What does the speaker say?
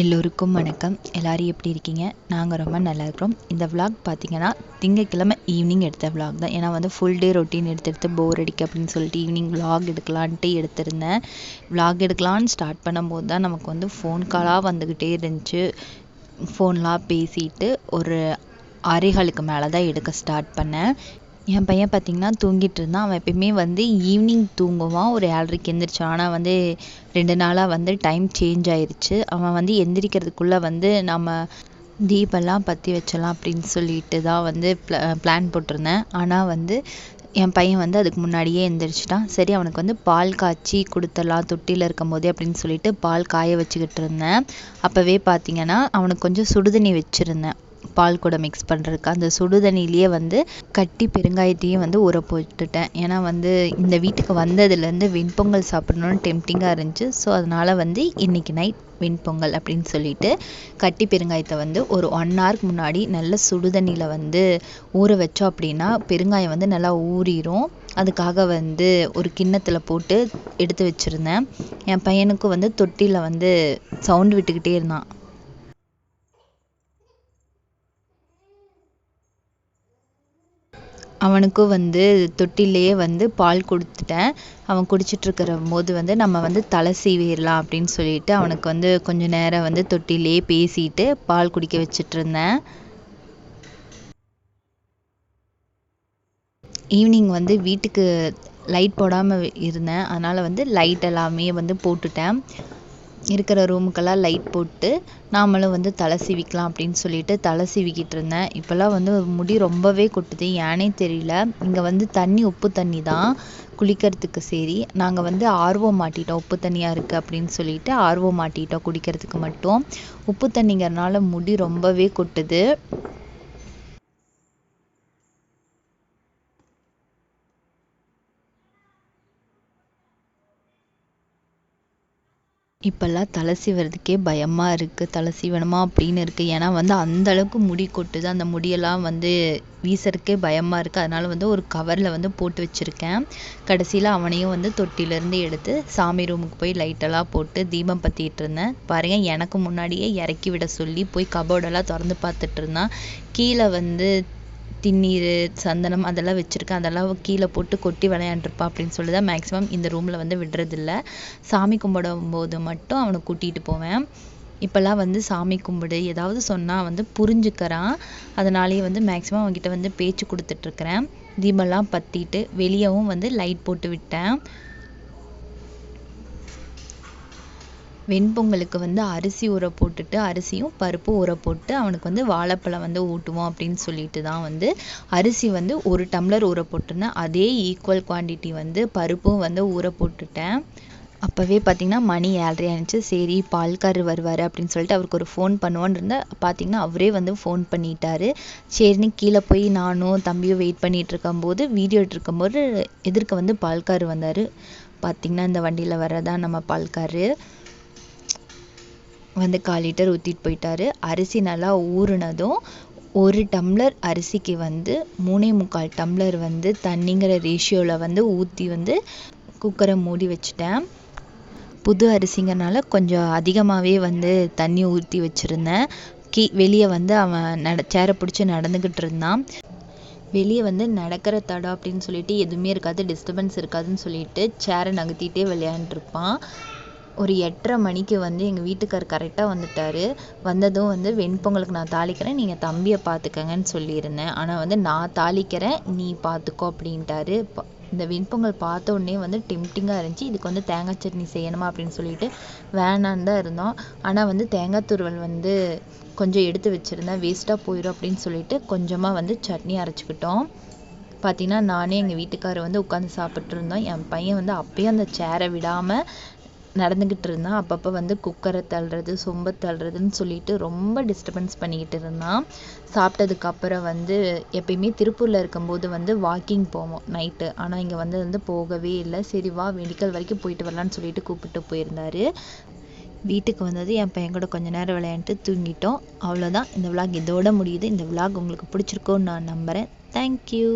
எல்லோருக்கும் வணக்கம். எல்லோரும் எப்படி இருக்கீங்க? நாங்கள் ரொம்ப நல்லா இருக்கிறோம். இந்த விலாக் பார்த்தீங்கன்னா திங்கக்கிழமை ஈவினிங் எடுத்த விலாக் தான். ஏன்னா வந்து ஃபுல் டே ரொட்டீன் எடுத்து எடுத்து போர் அடிக்க அப்படின்னு சொல்லிட்டு ஈவினிங் விலாக் எடுக்கலான்ட்டு எடுத்திருந்தேன். விலாக் எடுக்கலான்னு ஸ்டார்ட் பண்ணும்போது தான் நமக்கு வந்து ஃபோன் காலாக வந்துக்கிட்டே இருந்துச்சு. ஃபோன்லாம் பேசிட்டு ஒரு ஆறேகாலுக்கு மேலே தான் எடுக்க ஸ்டார்ட் பண்ணேன். என் பையன் பார்த்திங்கன்னா தூங்கிட்டு இருந்தான். அவன் எப்பயுமே வந்து ஈவினிங் தூங்குவான். ஒரு ஏழரைக்கு எந்திரிச்சான் ஆனால் வந்து ரெண்டு நாளாக வந்து டைம் சேஞ்ச் ஆயிருச்சு. அவன் வந்து எந்திரிக்கிறதுக்குள்ளே வந்து நம்ம தீபெல்லாம் பற்றி வச்சிடலாம் அப்படின்னு சொல்லிட்டு தான் வந்து ப்ள பிளான் போட்டிருந்தேன். ஆனால் வந்து என் பையன் வந்து அதுக்கு முன்னாடியே எந்திரிச்சிட்டான். சரி அவனுக்கு வந்து பால் காய்ச்சி கொடுத்துடலாம். தொட்டியில் இருக்கும் போதே அப்படின்னு சொல்லிட்டு பால் காய வச்சுக்கிட்டு இருந்தேன். அப்போவே பார்த்தீங்கன்னா அவனுக்கு கொஞ்சம் சுடுதண்ணி வச்சுருந்தேன். பால் கூட மிக்ஸ் பண்ணுறதுக்கு அந்த சுடு தண்ணியிலேயே வந்து கட்டி பெருங்காயத்தையும் வந்து ஊற போட்டுட்டேன். ஏன்னா வந்து இந்த வீட்டுக்கு வந்ததுலேருந்து வெண்பொங்கல் சாப்பிடணும்னு டெம்டிங்காக இருந்துச்சு. ஸோ அதனால் வந்து இன்றைக்கி நைட் வெண்பொங்கல் அப்படின்னு சொல்லிட்டு கட்டி பெருங்காயத்தை வந்து ஒரு ஒன் ஹவருக்கு முன்னாடி நல்ல சுடு தண்ணியில் வந்து ஊற வச்சோம் அப்படின்னா பெருங்காயம் வந்து நல்லா ஊறிடும் அதுக்காக வந்து ஒரு கிண்ணத்தில் போட்டு எடுத்து வச்சுருந்தேன். என் பையனுக்கும் வந்து தொட்டியில் வந்து சவுண்ட் விட்டுக்கிட்டே இருந்தான். அவனுக்கும் வந்து தொட்டிலேயே வந்து பால் கொடுத்துட்டேன். அவன் குடிச்சிட்ருக்கிற போது வந்து நம்ம வந்து தலை சீவிடலாம் அப்படின்னு சொல்லிட்டு அவனுக்கு வந்து கொஞ்ச நேரம் வந்து தொட்டிலே பேசிட்டு பால் குடிக்க வச்சிட்ருந்தேன் ஈவினிங் வந்து வீட்டுக்கு லைட் போடாமல் இருந்தேன். அதனால் வந்து லைட் எல்லாமே வந்து போட்டுட்டேன். இருக்கிற ரூமுக்கெல்லாம் லைட் போட்டு நாமளும் வந்து தலை சீவிக்கலாம் அப்படின்னு சொல்லிட்டு தலை சீவிக்கிட்டு இருந்தேன். இப்போல்லாம் வந்து முடி ரொம்பவே கொட்டுது. ஏனே தெரியல. இங்கே வந்து தண்ணி உப்பு தண்ணி தான் குளிக்கிறதுக்கு சரி. நாங்கள் வந்து ஆர்வம் மாட்டிட்டோம். உப்பு தண்ணியாக இருக்குது அப்படின்னு சொல்லிட்டு ஆர்வம் மாட்டிட்டோம் குடிக்கிறதுக்கு மட்டும். உப்பு தண்ணிங்கிறனால முடி ரொம்பவே கொட்டுது. இப்போல்லாம் தலை சீவுறதுக்கே பயமாக இருக்குது தலை சீவணுமா அப்படின்னு இருக்குது ஏன்னா வந்து அந்த அளவுக்கு முடி கொட்டுது. அந்த முடியெல்லாம் வந்து வீசறதுக்கே பயமாக இருக்குது அதனால் வந்து ஒரு கவரில் வந்து போட்டு வச்சுருக்கேன். கடைசியில் அவனையும் வந்து தொட்டிலேருந்து எடுத்து சாமி ரூமுக்கு போய் லைட்டெல்லாம் போட்டு தீபம் பற்றிட்டு இருந்தேன். பாருங்கள் எனக்கு முன்னாடியே இறக்கி விட சொல்லி போய் கபோர்டெல்லாம் திறந்து பார்த்துட்டு இருந்தான். கீழே வந்து திண்ணீர் சந்தனம் அதெல்லாம் வச்சுருக்கேன் அதெல்லாம் கீழே போட்டு கொட்டி விளையாண்டுருப்பா அப்படின்னு சொல்லி தான் மேக்ஸிமம் இந்த ரூமில் வந்து விடுறதில்ல. சாமி கும்பிடும் போது மட்டும் அவனை கூட்டிகிட்டு போவேன். இப்போல்லாம் வந்து சாமி கும்பிடு ஏதாவது சொன்னால் வந்து புரிஞ்சுக்கிறான் அதனாலேயே வந்து மேக்ஸிமம் அவன்கிட்ட வந்து பேச்சு கொடுத்துட்ருக்குறேன் தீபம்லாம் பற்றிட்டு வெளியவும் வந்து லைட் போட்டு விட்டேன். வெண்பொங்கலுக்கு வந்து அரிசி ஊற போட்டுட்டு அரிசியும் பருப்பு ஊற போட்டு அவனுக்கு வந்து வாழைப்பழம் வந்து ஊட்டுவோம் அப்படின்னு சொல்லிட்டு தான் வந்து அரிசி வந்து ஒரு டம்ளர் ஊற போட்டுனேன் அதே ஈக்குவல் குவான்டிட்டி வந்து பருப்பும் வந்து ஊற போட்டுட்டேன். அப்போவே பார்த்தீங்கன்னா மணி ஏழரை ஆனிச்சு சரி பால்காரர் வருவார் அப்படின்னு சொல்லிட்டு அவருக்கு ஒரு ஃபோன் பண்ணுவோன்னு இருந்தால் பார்த்தீங்கன்னா அவரே வந்து ஃபோன் பண்ணிட்டாரு. சரின்னு கீழே போய் நானும் தம்பியும் வெயிட் பண்ணிகிட்டு இருக்கும்போது வீடியோ இருக்கும்போது எதிர்க்க வந்து பால்கார் வந்தார். பார்த்திங்கன்னா இந்த வண்டியில் வர்றதான் நம்ம பால்காரு வந்து கால் லிட்டர் ஊற்றிட்டு போயிட்டாரு. அரிசி நல்லா ஊறினதும் ஒரு டம்ளர் அரிசிக்கு வந்து மூணே முக்கால் டம்ளர் வந்து தண்ணிங்கிற ரேஷியோவில் வந்து ஊற்றி வந்து குக்கரை மூடி வச்சுட்டேன். புது அரிசிங்கிறனால கொஞ்சம் அதிகமாகவே வந்து தண்ணி ஊற்றி வச்சுருந்தேன். கீ வெளியே வந்து அவன் நட சேரை பிடிச்சி நடந்துக்கிட்டு இருந்தான். வெளியே வந்து நடக்கிற தடம் அப்படின்னு சொல்லிட்டு எதுவுமே இருக்காது டிஸ்டர்பன்ஸ் இருக்காதுன்னு சொல்லிட்டு சேரை நகர்த்திட்டே விளையாண்டுருப்பான். ஒரு எட்டரை மணிக்கு வந்து எங்கள் வீட்டுக்கார் கரெக்டாக வந்துட்டார். வந்ததும் வந்து வெண்பொங்கலுக்கு நான் தாளிக்கிறேன் நீங்கள் தம்பியை பார்த்துக்கங்கன்னு சொல்லியிருந்தேன். ஆனால் வந்து நான் தாளிக்கிறேன் நீ பார்த்துக்கோ அப்படின்ட்டாரு. இந்த வெண்பொங்கல் பார்த்த உடனே வந்து டெம்டிங்காக இருந்துச்சு. இதுக்கு வந்து தேங்காய் சட்னி செய்யணுமா அப்படின்னு சொல்லிட்டு வேணான்னு தான் இருந்தோம். ஆனால் வந்து தேங்காய் துருவல் வந்து கொஞ்சம் எடுத்து வச்சுருந்தேன். வேஸ்ட்டாக போயிடும் அப்படின்னு சொல்லிட்டு கொஞ்சமாக வந்து சட்னி அரைச்சிக்கிட்டோம். பார்த்தீங்கன்னா நானே எங்கள் வீட்டுக்காரர் வந்து உட்காந்து சாப்பிட்ருந்தோம் என் பையன் வந்து அப்பயும் அந்த சேரை விடாமல் நடந்துக்கிட்டு இருந்தான் அப்பப்போ வந்து குக்கரை தள்ளுறது சொம்பை தள்ளுறதுன்னு சொல்லிட்டு ரொம்ப டிஸ்டர்பன்ஸ் பண்ணிக்கிட்டு இருந்தான் சாப்பிட்டதுக்கப்புறம் வந்து எப்பயுமே திருப்பூரில் இருக்கும்போது வந்து வாக்கிங் போவோம் நைட்டு ஆனால் இங்கே வந்து வந்து போகவே இல்லை. சரி வா மெடிக்கல் வரைக்கும் போயிட்டு வரலான்னு சொல்லிட்டு கூப்பிட்டு போயிருந்தாரு. வீட்டுக்கு வந்தது என் பையன் கூட கொஞ்ச நேரம் விளையாண்டுட்டு தூங்கிட்டோம். அவ்வளோதான் இந்த விளாக் இதோட முடியுது. இந்த விளாக் உங்களுக்கு பிடிச்சிருக்கோன்னு நான் நம்புகிறேன் தேங்க்யூ